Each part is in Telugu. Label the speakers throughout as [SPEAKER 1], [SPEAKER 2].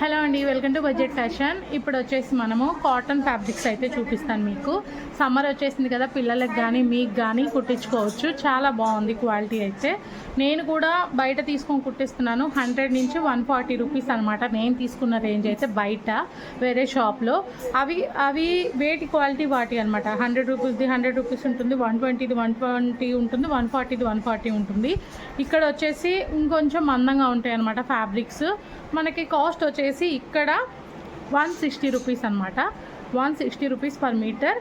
[SPEAKER 1] హలో అండి వెల్కమ్ టు బడ్జెట్ ఫ్యాషన్. ఇప్పుడు వచ్చేసి మనము కాటన్ ఫ్యాబ్రిక్స్ అయితే చూపిస్తాను మీకు. సమ్మర్ వచ్చేసింది కదా పిల్లలకు కానీ మీకు కానీ కుట్టించుకోవచ్చు. చాలా బాగుంది క్వాలిటీ అయితే. నేను కూడా బయట తీసుకొని కుట్టిస్తున్నాను. హండ్రెడ్ నుంచి వన్ ఫార్టీ రూపీస్ అనమాట నేను తీసుకున్న రేంజ్ అయితే బయట వేరే షాప్లో అవి అవి వేటి క్వాలిటీ వాటి అనమాట హండ్రెడ్ రూపీస్ది హండ్రెడ్ రూపీస్ ఉంటుంది వన్ ట్వంటీది వన్ ట్వంటీ ఉంటుంది వన్ ఫార్టీది వన్ ఫార్టీ ఉంటుంది. ఇక్కడ వచ్చేసి ఇంకొంచెం మందంగా ఉంటాయి అనమాట ఫ్యాబ్రిక్స్. మనకి కాస్ట్ వచ్చేసి ఇక్కడ వన్ సిక్స్టీ రూపీస్ అనమాట one sixty rupees per metre.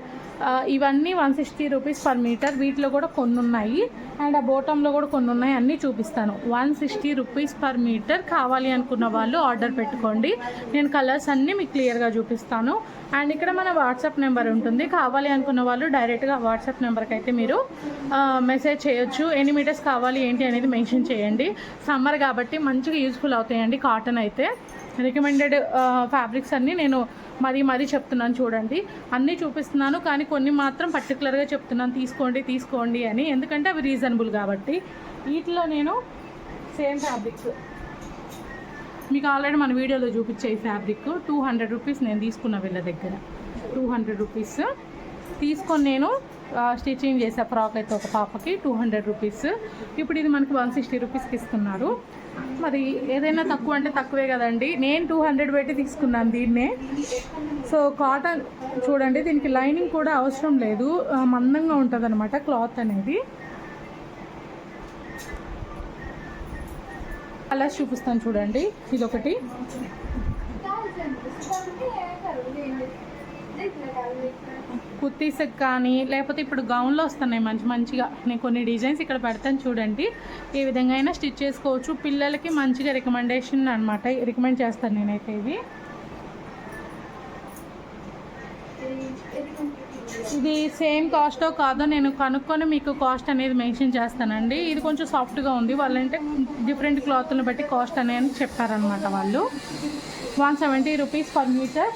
[SPEAKER 1] ఇవన్నీ one sixty rupees per metre. వీటిలో కూడా కొన్ని ఉన్నాయి అండ్ ఆ బోటంలో కూడా కొన్ని ఉన్నాయి అన్నీ చూపిస్తాను. One sixty rupees per metre కావాలి అనుకున్న వాళ్ళు ఆర్డర్ పెట్టుకోండి. నేను కలర్స్ అన్నీ మీకు క్లియర్గా చూపిస్తాను. అండ్ ఇక్కడ మన వాట్సాప్ నెంబర్ ఉంటుంది. కావాలి అనుకున్న వాళ్ళు డైరెక్ట్గా వాట్సాప్ నెంబర్కి అయితే మీరు మెసేజ్ చేయొచ్చు. ఎన్ని మీటర్స్ కావాలి ఏంటి అనేది మెన్షన్ చేయండి. సమ్మర్ కాబట్టి మంచిగా యూస్ఫుల్ అవుతాయండి కాటన్ అయితే. రికమెండెడ్ ఫ్యాబ్రిక్స్ అన్నీ నేను మరీ మరీ చెప్తున్నాను చూడండి. అన్నీ చూపిస్తున్నాను కానీ కొన్ని మాత్రం పర్టికులర్గా చెప్తున్నాను. తీసుకోండి తీసుకోండి అని. ఎందుకంటే అవి రీజనబుల్ కాబట్టి. వీటిలో నేను సేమ్ ఫ్యాబ్రిక్స్ మీకు ఆల్రెడీ మన వీడియోలో చూపించే ఈ ఫ్యాబ్రిక్ టూ హండ్రెడ్ రూపీస్ నేను తీసుకున్న వీళ్ళ దగ్గర. టూ హండ్రెడ్ రూపీస్ తీసుకొని నేను స్టిచ్చింగ్ చేసే ఫ్రాక్ అయితే ఒక పాపకి టూ హండ్రెడ్ రూపీస్ ఇప్పుడు ఇది మనకి వన్ సిక్స్టీ రూపీస్కి ఇస్తున్నారు. మరి ఏదైనా తక్కువ అంటే తక్కువే కదండి. నేను టూ హండ్రెడ్ పెట్టి తీసుకున్నాను దీన్నే. సో కాటన్ చూడండి దీనికి లైనింగ్ కూడా అవసరం లేదు. మందంగా ఉంటుంది అనమాట క్లాత్ అనేది. కలర్స్ చూపిస్తాను చూడండి. ఇదొకటి. కుర్తీస్కి కానీ లేకపోతే ఇప్పుడు గౌన్లో వస్తున్నాయి మంచి మంచిగా. నేను కొన్ని డిజైన్స్ ఇక్కడ పెడతాను చూడండి. ఏ విధంగా అయినా స్టిచ్ చేసుకోవచ్చు. పిల్లలకి మంచిగా రికమెండేషన్ అనమాట రికమెండ్ చేస్తాను నేనైతే ఇవి. ఇది సేమ్ కాస్టో కాదో నేను కనుక్కొని మీకు కాస్ట్ అనేది మెన్షన్ చేస్తానండి. ఇది కొంచెం సాఫ్ట్గా ఉంది. వాళ్ళంటే డిఫరెంట్ క్లాత్ని బట్టి కాస్ట్ అనేది చెప్పారనమాట వాళ్ళు. One seventy rupees per metre.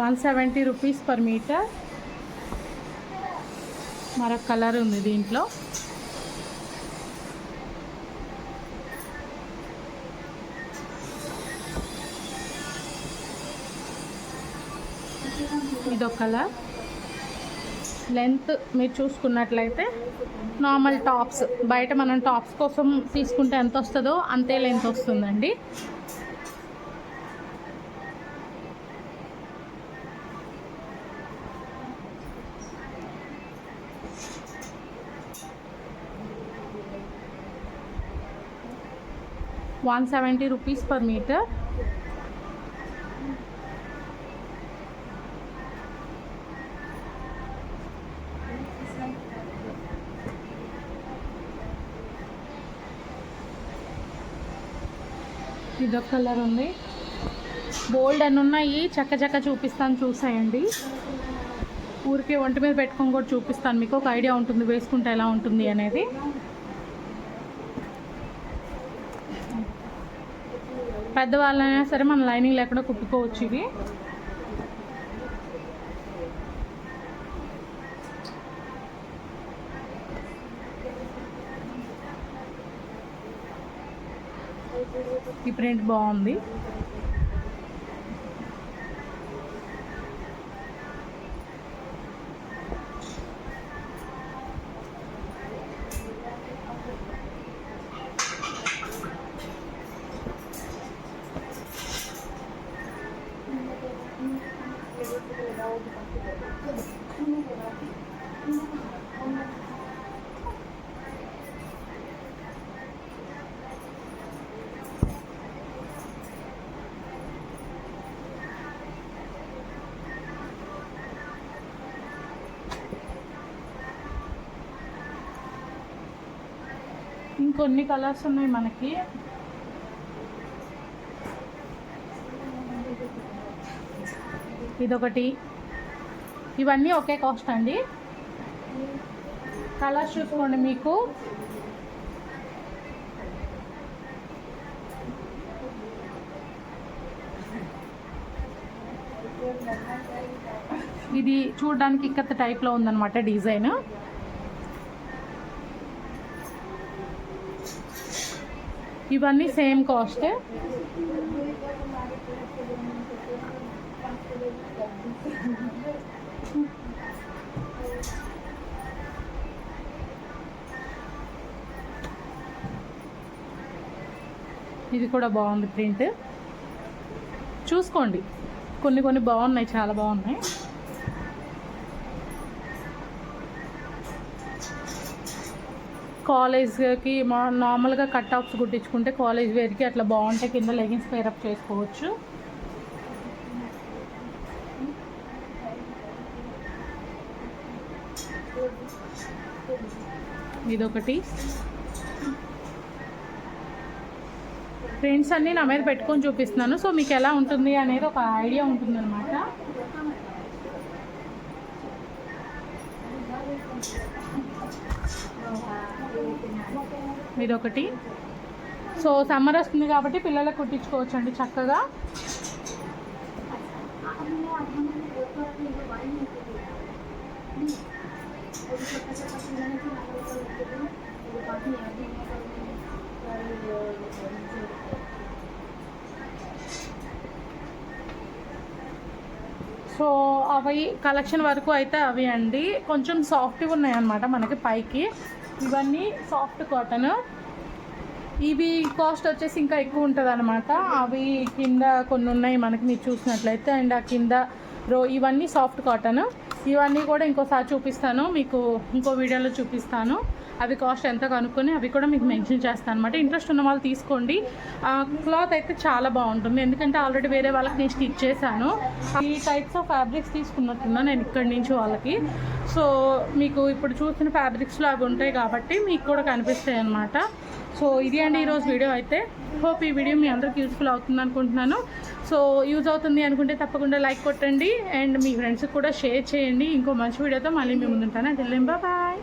[SPEAKER 1] One seventy rupees per metre. మరొక కలర్ ఉంది దీంట్లో. ఇదొక కలర్. లెంత్ మీరు చూసుకున్నట్లయితే నార్మల్ టాప్స్. బయట మనం టాప్స్ కోసం తీసుకుంటే ఎంత వస్తుందో అంతే లెంత్ వస్తుందండి. One seventy rupees per metre. ఇదొక కలర్ ఉంది. బోల్డ్ అని ఉన్నాయి. చక్క చక్క చూపిస్తాను చూసాయండి. ఊరికే ఒంటి మీద పెట్టుకొని కూడా చూపిస్తాను. మీకు ఒక ఐడియా ఉంటుంది వేసుకుంటే ఎలా ఉంటుంది అనేది. పెద్దవాళ్ళైనా సరే మన లైనింగ్ లేకుండా కుట్టుకోవచ్చు ఇవి. ఈ ప్రింట్ బాగుంది. ఇంకొన్ని కలర్స్ ఉన్నాయి మనకి. ఇదొకటి. ఇవన్నీ ఒకే కాస్ట్ అండి. కలర్స్ చూసుకోండి మీకు. ఇది చూడడానికి ఇక్కత టైప్లో ఉందన్నమాట డిజైన్. ఇవన్నీ సేమ్ కాస్ట్. ఇది కూడా బాగుంది ప్రింట్. చూసుకోండి. కొన్ని కొన్ని బాగున్నాయి చాలా బాగున్నాయి. కాలేజ్కి మా నార్మల్గా కట్ ఆఫ్స్ కుట్టించుకుంటే కాలేజ్ వేర్కి అట్లా బాగుంటాయి కింద లెగిన్స్ పేరప్ చేసుకోవచ్చు. ఇదొకటి. ఫ్రెండ్స్ అన్నీ నా మీద పెట్టుకొని చూపిస్తున్నాను. సో మీకు ఎలా ఉంటుంది అనేది ఒక ఐడియా ఉంటుంది అనమాట ఇదొకటి. సో సమ్మర్ వస్తుంది కాబట్టి పిల్లలకు కుట్టించుకోవచ్చు అండి చక్కగా. సో అవి కలెక్షన్ వరకు అయితే అవి అండి. కొంచెం సాఫ్ట్గా ఉన్నాయన్నమాట మనకి పైకి. ఇవన్నీ సాఫ్ట్ కాటన్ ఇవి కాస్ట్ వచ్చేసి ఇంకా ఎక్కువ ఉంటుంది అనమాట అవి కింద కొన్ని ఉన్నాయి మనకి మీరు చూసినట్లయితే. అండ్ ఆ కింద రో ఇవన్నీ సాఫ్ట్ కాటన్ ఇవన్నీ కూడా ఇంకోసారి చూపిస్తాను. మీకు ఇంకో వీడియోలో చూపిస్తాను. అవి కాస్ట్ ఎంత కనుక్కొని అవి కూడా మీకు మెన్షన్ చేస్తాను అనమాట ఇంట్రెస్ట్ ఉన్న వాళ్ళు తీసుకోండి. క్లాత్ అయితే చాలా బాగుంటుంది. ఎందుకంటే ఆల్రెడీ వేరే వాళ్ళకి నేను స్టిచ్ చేశాను. ఈ టైప్స్ ఆఫ్ ఫ్యాబ్రిక్స్ తీసుకున్నట్టున్నా నేను ఇక్కడి నుంచి వాళ్ళకి. సో మీకు ఇప్పుడు చూసిన ఫ్యాబ్రిక్స్లో అవి ఉంటాయి కాబట్టి మీకు కూడా కనిపిస్తాయి అనమాట సో ఇది అండి ఈరోజు వీడియో అయితే. హోప్ ఈ వీడియో మీ అందరికి యూస్ఫుల్ అవుతుంది అనుకుంటున్నాను. సో యూజ్ అవుతుంది అనుకుంటే తప్పకుండా లైక్ కొట్టండి. అండ్ మీ ఫ్రెండ్స్కి కూడా షేర్ చేయండి. ఇంకో మంచి వీడియోతో మళ్ళీ మీ ముందుంటాను. అంటే బాయ్